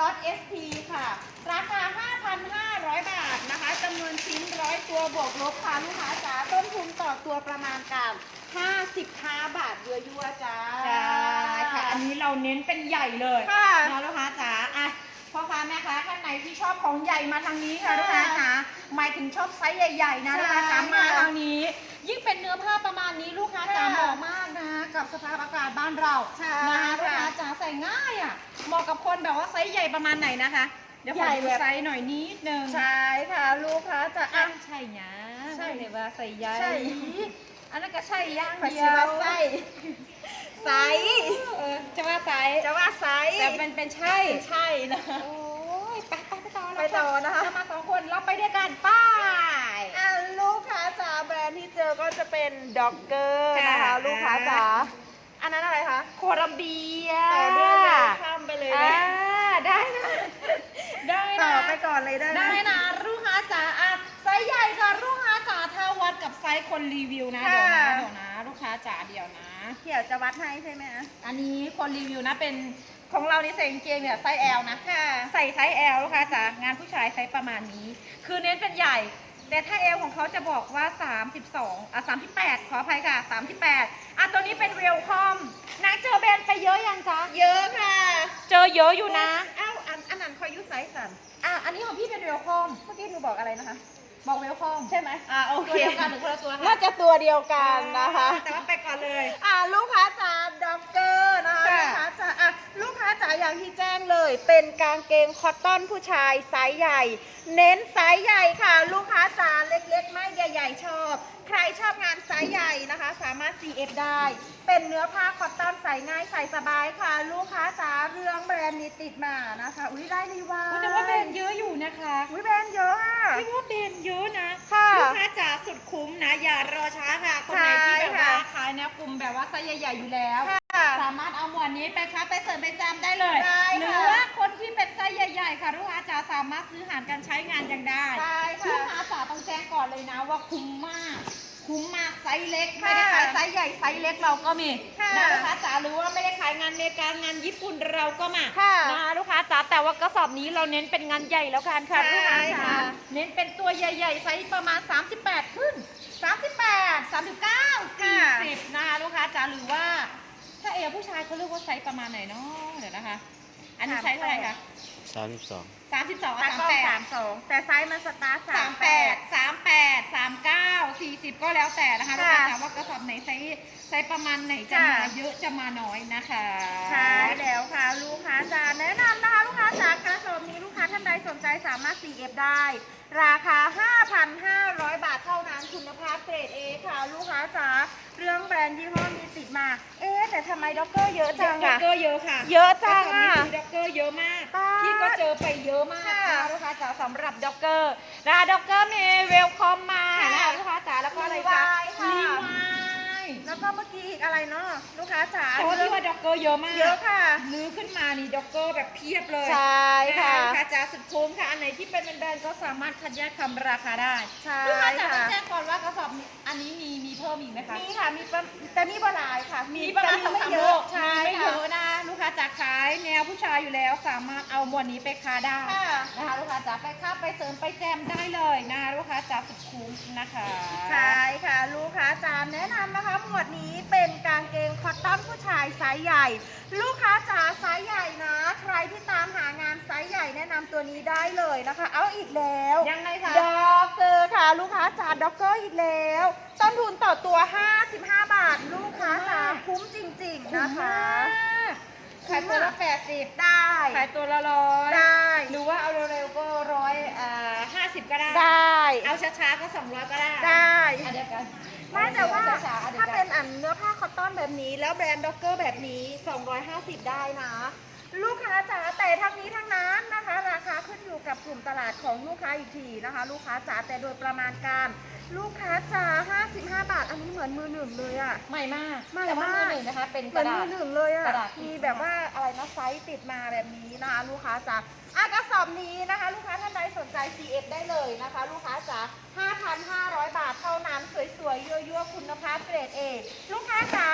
ล็อต SP ค่ะ ราคา 5,500 บาทนะคะจำนวนชิ้นร้อยตัวบวกลบค่ะลูกค้าจ๋าต้นทุนต่อตัวประมาณการ55 บาทเยัวๆจ้าใช่ค่ะ อันนี้เราเน้นเป็นใหญ่เลยค่ะนะลูกค้าจ๋าอะพ่อค้าแม่ค้าท่านไหนที่ชอบของใหญ่มาทางนี้ค่ะค่ะลูกค้าจ๋าหมายถึงชอบไซส์ใหญ่ๆนะใช่ลูกค้าจ๋าค่ะมาทางนี้ยิ่ง กนะคะกับสภาพอากาศบ้านเราใช่นะคะลูกค่ะค้าจ๋าใส่ง่ายอะเหมาะกับคนแบบว่าไซส์ใหญ่ประมาณไหนนะคะ เดี๋ยวขอใหญ่ดูแบบไซส์หน่อยนิดนึงใช่ค่ะลูกค้าจ๋าอะอะใช่ยะใช่เลยว่าใส่ใหญ่ใช่อันนั้นก็ใช่ย่างผัดเดีชียวว่าไส้ไซส์เออจะว่าไซส์จะว่าไซส์แต่มันเป็นใช่ใช่นะโอ้ยไปไปไปต่อไปต่อนะคะเรามาสองคนเราไปด้วยกันไป้า อก็จะเป็นด็อกเกอร์นะคะลูกค้าจ๋าอันนั้นอะไรคะโคลัมเบียต่อเรื่องเลยข้ามไปเลยอ่านะได้นะได้ต่นะอไปก่อนเลยได้ไหม ได้นะลูกค้าจ๋าอะไซส์ใหญ่ค่ะลูกค้าจ๋าถ้าวัดกับไซส์คนรีวิวนะ เดี๋ยวนะเดี๋ยวนะ ลูกค้าจ๋าเดี๋ยวนะ เขียวจะวัดให้ใช่ไหมคะอันนี้คนรีวิวนะเป็นของเรานี่ใส่กางเกงเนี่ยไซส์ L นะ ค่ะ ใส่ไซส์ L ลูกค้าจ๋างานผู้ชายไซส์ประมาณนี้ คือเน้นเป็นใหญ่ แต่ถ้า L ของเขาจะบอกว่า 32อะ38 ขออภัยค่ะ 38อะตัวนี้เป็นเวลคอมนางเจอแบรนด์ไปเยอะยังจ๊ะ เยอะค่ะ เจอเยอะอยู่นะ อ้าวอันอันนั้นคอยยุไซส์สันอะอันนี้ของพี่เป็นเวลคอมเมื่อกี้หนูบอกอะไรนะคะ บอกเวลคอมใช่ไหมอ่าโอตัวเคเดียวกันหรือคนละตัวคะน่าจะตัวเดียวกันนะคะ แต่ว่าไปก่อนเลย อ่าลูกค้าจ๋าด็อกเกอร์นะคะค่ะลูกค้า จ๋าอะลูกค้าจ๋าอย่างที่แจ้งเลยเป็นกางเกงคอตตอนผู้ชายไซส์ใหญ่ เน้นไซส์ใหญ่ค่ะ ลูกค้าจ๋าเล็กๆไม่ใหญ่ ๆ ชอบ ใครชอบงานไซส์ใหญ่นะคะ สามารถ CF ได้ เป็นเนื้อผ้าคอตตอนใส่ง่ายใส่สบายค่ะ ลูกค้าจ๋าเรื่องแบรนด์นี้ติดมานะคะอุ้ยได้รีวายอุ๊ยแต่ว่าแบรนด์เยอะอยู่นะคะอุ้ยแบรนด์เยอะอะพี่ว่าแบรนด์เยอะนะค่ะลูกค้าจ๋าสุดคุ้มนะอย่ารอช้าค่ะคนไหนที่แบบว่าใช่ค่ะขายนะกลุ่มแบบว่าไซส์ใหญ่ ๆอยู่แล้วค่ะ สามารถเอาหมวดนี้ไปค้าไปเสริมไปจำได้เลยได้หรือค่ะว่าคนที่เป็นไซส์ใหญ่ ๆ ค่ะลูกค้าจ๋าสามารถซื้อหารกันใช้งานยังได้ได้ค่ะลูกค้าจ๋าต้องแจ้งก่อนเลยนะว่าคุ้มมาก คุ้มมากไซส์เล็กค่ะไม่ได้ขายไซส์ใหญ่ไซส์เล็กเราก็มีค่ะนะลูกค้าจ๋าหรือว่าไม่ได้ขายงานอเมริกางานญี่ปุ่นเราก็มาค่ะนะคะลูกค้าจ๋าแต่ว่ากระสอบนี้เราเน้นเป็นงานใหญ่แล้วกันค่ะใช่ลูกค้าจ๋าค่ะ เน้นเป็นตัวใหญ่ๆไซส์ประมาณ 38 ขึ้น 38 39 40 นะคะลูกค้าจ๋าหรือว่า ถ้าเอวผู้ชายเขาเรียกว่าไซส์ประมาณไหนเนาะเดี๋ยวนะคะ อันนี้ไซส์เท่าไหร่คะสามสิบสอง32ตาอะกล้องสาม38สองแต่ไซส์มันสตาร์ทสาสามมแปแปดด สามแปดสามเก้าสี่สิบก็แล้วแต่นะคะลูกค่ะค้าจ๋าว่ากระสอบไหนไซส์ไซส์ประมาณไหนจะค่ะ มาเยอะจะมาน้อยนะคะใช่แล้วค่ะ ลูกค้าจ๋าแนะนำนะคะลูกค้าจ๋ากระสอบนี้ลูกค้าท่านใดสนใจสามารถ CF ได้ ราคา5,500บาทเท่านั้นคุณภาพ เกรด A ค่ะลูกค้าจ๋าเรื่องแบรนด์ยี่ห้อมีติดมา เอ๊ะแต่ทำไมด็อกเกอร์เยอะจังด็อกอะ เกอร์เยอะค่ะเยอะจังกระสอบอะนี้คือด็อกเกอร์เยอะมากป๊าดพี่ก็เจอไปเยอะมากค่ะนะคะลูกค้าจ๋าสำหรับด็อกเกอร์นะคะด็อกเกอร์มีเวลคอมมานะคะลูกค้าจ๋าแล้วก็อะไรคะ Levi ค่ะ รีวายแล้วก็เมื่อกี้อีกอะไรเนาะลูกค้าจ๋าแต่ว่าพี่ว่าด็อกเกอร์เยอะมากเยอะค่ะลื้อขึ้นมานี่ด็อกเกอร์แบบเพียบเลยใช่ค่ะลูกค้าจ๋าสุดคุ้มค่ะอันไหนที่เป็นแบรนด์ก็สามารถคัดแยกคำราคาได้ใช่ลูกค้าจ๋าค่ะต้องแจ้งก่อนว่ากระสอบอันนี้มีมีเพิ่มอีกไหมคะมีค่ะมีประแต่มีประหลายค่ะ มีประมาณแต่ไม่ไม่เยเยอะอะใช่ แนวผู้ชายอยู่แล้วสามารถเอาหมวดนี้ไปค้าได้ค่ะนะคะลูกค้าจ๋าไปค้าไปเสริมไปแจมได้เลยนะคะลูกค้าจ๋าสุดคุ้มนะคะใช่ค่ะลูกค้าจานแนะนำนะคะหมวดนี้เป็นกางเกงคอตตอนผู้ชายไซส์ใหญ่ ลูกค้าจ๋าไซส์ใหญ่นะ ใครที่ตามหางานไซส์ใหญ่แนะนำตัวนี้ได้เลยนะคะ เอาอีกแล้วยังไงคะด็อกเกอร์ค่ะ ลูกค้าจ๋าด็อกเกอร์อีกแล้วต้นทุนต่อตัว 55 บาท ลูกค้าจ๋าคุ้มจริง ๆ นะคะ ขายตัวละแปดสิบได้ ขายตัวละร้อยได้ หรือว่าเอาเร็วๆก็ร้อยอ่าห้าสิบก็ได้ ได้ เอาช้าๆก็สองร้อยก็ได้ได้อะเดียวกันไม่แต่ว่าเอช้ๆอะเดี๋ยถ้าวกัเป็นอันเนื้อผ้าคอตตอนแบบนี้ แล้วแบรนด์ด็อกเกอร์แบบนี้ 250 ได้นะ ลูกค้าจ๋าแต่ทั้งนี้ทั้งนั้นนะคะ ราคาขึ้นอยู่กับกลุ่มตลาดของลูกค้าอีกทีนะคะ ลูกค้าจ๋าแต่โดยประมาณการ ลูกค้าจ๋า55 บาท อันนี้เหมือนมือหนึ่งเลยอะใหม่มากใหม่แต่ว่ามากมือหนึ่งนะคะ เป็นเหกมือระนดามืษ อหนึ่งเลยอะกระดาษมีแบบว่าอะไรนะไซส์ติดมาแบบนี้นะคะลูกค้าจ๋าอะกระสอบนี้นะคะ ลูกค้าท่านใดสนใจ CF ได้เลยนะคะ ลูกค้าจ๋า5,500 บาทเท่านั้นสวยๆยั่วๆคุณภาพเกรด A ลูกค้าจ๋า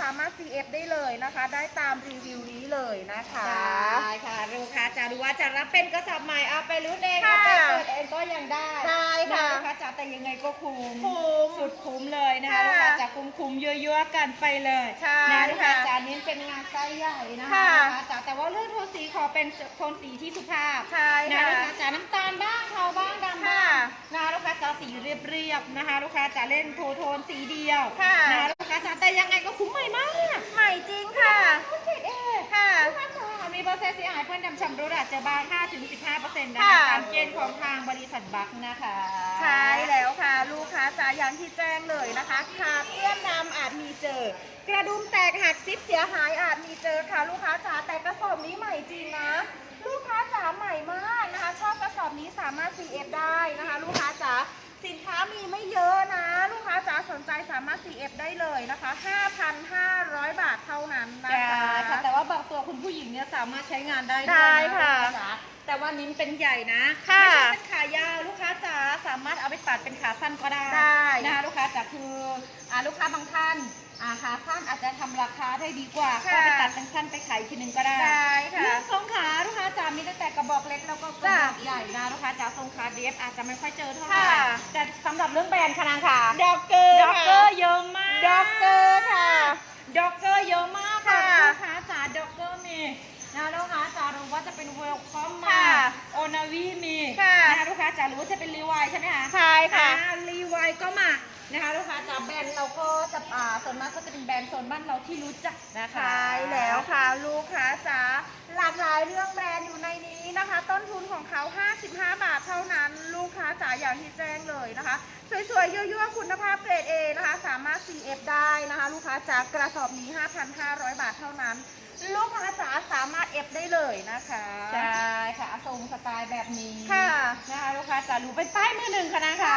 สามารถ CF ได้เลยนะคะ ได้ตามรีวิวนี้เลยนะคะ ได้ค่ะลูกค้าจะรู้ว่าจะรับเป็นกระสอบใหม่เอาไปรุ่นเองค่ะเอาไปเปิดเองก็ยังได้ได้ค่ะนลูกค้าจะแต่ยังไงก็คุ้มคุ้มสุดคุ้มเลยนะคะค่ะลูกค้าจะคุ้มคุ้มๆเยอะๆกันไปเลยใช่นะลูกค้าค่ะจะเน้นเป็นงานไซส์ใหญ่นะคะค่ะ ลูกค้าจะแต่ว่าเรื่องโทนสีขอเป็นโทนสีที่สุภาพ ใช่นะค่ะ ลูกค้าจะน้ำตาลบ้างเทาบ้างดำบ้าค่ะงนะลูกค้าจะสีเรียบๆนะคะ ลูกค้าจะเล่นโทโทนสีเดียวค่ะ นะลู กค้าจะแต่ยังไงก็คุ้มใหม่มากใหม่จริงค่ะคุ้มเกรดเอค่ะลูกค้าจะมีเปอร์เซ็นต์เสียหายเพื่อนดำชำรุดอาจจะบาง5ถึง15%นะค่ะคะตามเกณฑ์ของทางบริษัทบัคนะคะ ใช่แล้วค่ะ ลูกค้าจ๋าอย่างที่แจ้งเลยนะคะขาเปื้อนดำอาจมีเจอกระดุมแตกหักซิปเสียหายอาจมีเจอค่ะ ลูกค้าจ๋าแต่กระสอบนี้ใหม่จริงนะลูกค้าจ๋าใหม่มากนะคะ ชอบกระสอบนี้สามารถ CF ได้นะคะ ลูกค้าจ๋า สินค้ามีไม่เยอะนะ ลูกค้าจ๋าสนใจสามารถ CF ได้เลยนะคะ 5,500 บาทเท่านั้นนะใช่คะ ค่ะแต่ว่าบางตัวคุณผู้หญิงเนี่ยสามารถใช้งานได้ได้ด้วยนค่ะ ลูกาจ๋า แต่ว่านิ้นเป็นใหญ่นะค่ะไม่ใช่เป็นขายาวลูกค้าจ๋าสามารถเอาไปตัดเป็นขาสั้นก็ได้ได้ นะคะลูกค้าจ๋าคืออ่าลูกค้าบางท่านอ่าขาสั้นอาจจะทำราคาได้ดีกว่าก็ค่ะไปตัดเป็นสั้นไปขายอีกทีหนึงก็ได้ได้ค่ะเรื่องทรงขาลูกค้าจ๋ามีตั้งแต่กระบอกเล็กแล้วก็กระจ้ะบอกใหญ่นะลูกค้าจ๋าทรงขาเดฟอาจจะไม่ค่อยเจอเท่าไหร่ค่ะ แต่สำหรับเรื่องแบรนด์ค่ะนางค่ะ ด็อกเกอร์ด็อกเกอร์เยอะมาก ด็อกเกอร์ค่ะ ด็อกเกอร์เยอะมากค่ะค่ะลูกค้าจ๋าด็อกเกอร์มีนะลูกค้าจ๋ารู้ว่าจะเป็นเวลคอมมาค่ะโอ นาวีมีค่ะนะคะลูกค้าจ๋ารู้ว่าจะเป็นรีวายใช่ไหมคะใช่ค่ะรีวายก็มานะคะลูกค้าจ๋าแบรนด์เราก็จะอ่าส่วนมากก็จะเป็นแบรนด์โซนบ้านเราที่รู้จักนะคะใช่แล้วค่ะลูกค้าจ๋าหลากหลายเรื่องแบรนด์อยู่ในนี้นะคะ ต้นทุนของเขา 55 บาทเท่านั้น ลูกค้าจ๋าอย่างที่แจ้งเลยนะคะ สวยๆยั่วๆคุณภาพเกรด A นะคะ สามารถ CF ได้นะคะ ลูกค้าจ๋ากระสอบนี้ 5,500 บาทเท่านั้นลูกค้าจ๋าสามารถ F ได้เลยนะคะ ใช่ค่ะทรงสไตล์แบบนี้ค่ะนะคะลูกค้าจ๋ารู้เป็นป้ายมือหนึ่งค่ะนะคะ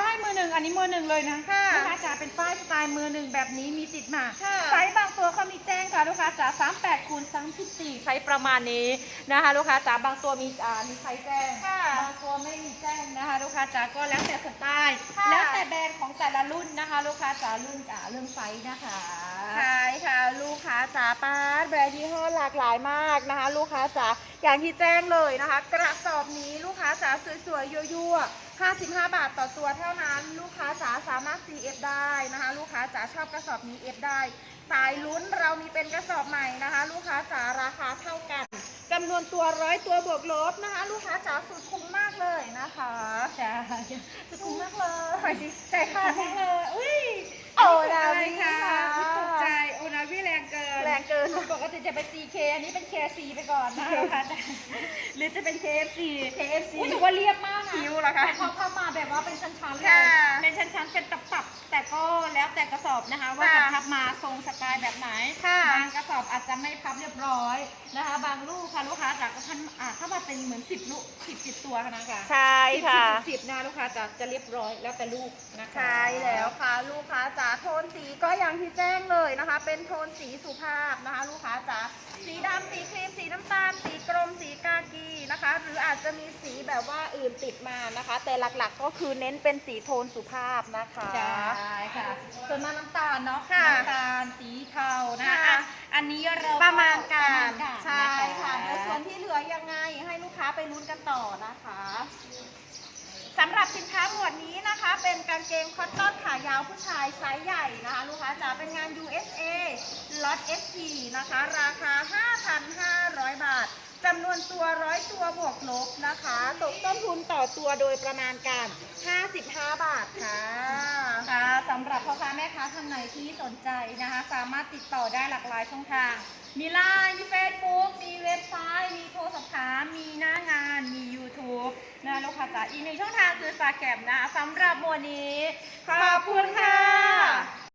ป้ายมือหนึ่งอันนี้มือหนึ่งเลยนะค่ะลูกค้าจ๋าเป็นป้ายสไตล์มือหนึ่งแบบนี้มีติดมาค่ะไซส์บางตัวเขามีแจ้งค่ะลูกค้าจ๋า38คูณ34ไซส์ประมาณนี้นะคะ ลูกค้าจ๋าบางตัวมีอ่ามีไซส์แจ้งค่ะบางตัว ไม่มีแจ้งนะคะ ลูกค้าจ๋าก็แล้วแต่สไตล์ค่ะแล้วแต่แบรนด์ของแต่ละรุ่นนะคะ ลูกค้าจ๋ารุ่นอ่าเรื่องไซส์นะคะใช่ค่ะลูกค้าจ๋าป้าดแบรนด์ยี่ห้อหลากหลายมากนะคะ ลูกค้าจ๋าอย่างที่แจ้งเลยนะคะ กระสอบนี้ลูกค้าจ๋าสวยๆยั่วๆ55 บาทต่อตัวเท่านั้น ลูกค้าจ๋าสามารถ CF ได้นะคะ ลูกค้าจ๋าชอบกระสอบนี้ F ได้ สายลุ้นเรามีเป็นกระสอบใหม่นะคะ ลูกค้าจ๋าราคาเท่ากันจำนวนตัวร้อยตัวบวกลบนะคะ ลูกค้าจ๋าสุดคุ้มมาก เลยนะคะใช่สุดคุ้มมากเลยใจขาดแพงเลยอุ้ยโอ้ดาวิค่ะค่ะอุ๊ยตกใจโอนาวิแรงเกินแรงเกินปกติจะเป็น CK อันนี้เป็น KC ไปก่อนนะคะลูกค้าจ๋าหรือจะเป็น KFC KFC อุ๊ยถือว่าเรียบมากนะคิ้วเหรอคะเขาเข้ามาแบบว่าเป็นชั้นๆเลยค่ะเป็นชั้นๆเป็นตับๆแต่ก็แล้วแต่กระสอบนะคะ ว่าจะค่ะพับมาทรงสไตล์แบบไหนค่ะบางกระสอบอา จจะไม่พับเรียบร้อยนะคะ บางลูกค่ะลูกค้าจากท่านอ่าถ้ามาเป็นเหมือนสิบลูกสิบสิบตัวค่ะนะคะใช่สิบค่ะสิบสิบนะลูกค้าจะจะเรียบร้อยแล้วแต่ลูกนะคะใช่แล้วค่ะลูกค้าจ๋าโทนสีก็อย่างที่แจ้งเลยนะคะ เป็นโทนสีสุภาพนะคะ ลูกค้าจ๋าสีดำสีครีมสีน้ำตาลสีกรมสีกากีนะคะ หรื ออาจจะมีสีแบบว่าอื่นติดมานะคะ แต่หลักๆก็คือเน้นเป็นสีโทนสุภาพนะคะใช่ค่ะ ส่วนมาน้ำตาลเนาะค่ะน้ำตาลสีเทานะคะค่ะอะ อันนี้เราประมาณกาประรมาณการใช่ค่ะนเดี๋ยวส่วนที่เหลือยังไงให้ลูกค้าไปลุ้นกันต่อนะคะสำหรับสินค้าหมวดนี้นะคะ เป็นกางเกงคอตตอนขายาวผู้ชายไซส์ใหญ่นะคะ ลูกค้าจ๋าเป็นงาน USA ล็อต SP นะคะ ราคา 5,500 บาท จำนวนตัวร้อยตัวบวกลบนะคะตกต้นทุนต่อตัวโดยประมาณการ 55 บาทค่ะค่ะสำหรับพ่อค้าแม่ค้าท่านไหนที่สนใจนะคะ สามารถติดต่อได้หลากหลายช่องทาง มีไลน์มีเฟซบุ๊กมีเว็บไซต์ มีโทรสอบถามมีหน้างาน มี YouTube นะลูกค้าจ๋าอีกหนึ่งช่องทางคือสาแกมนะสำหรับหมวดนี้ ขอบคุณค่ะ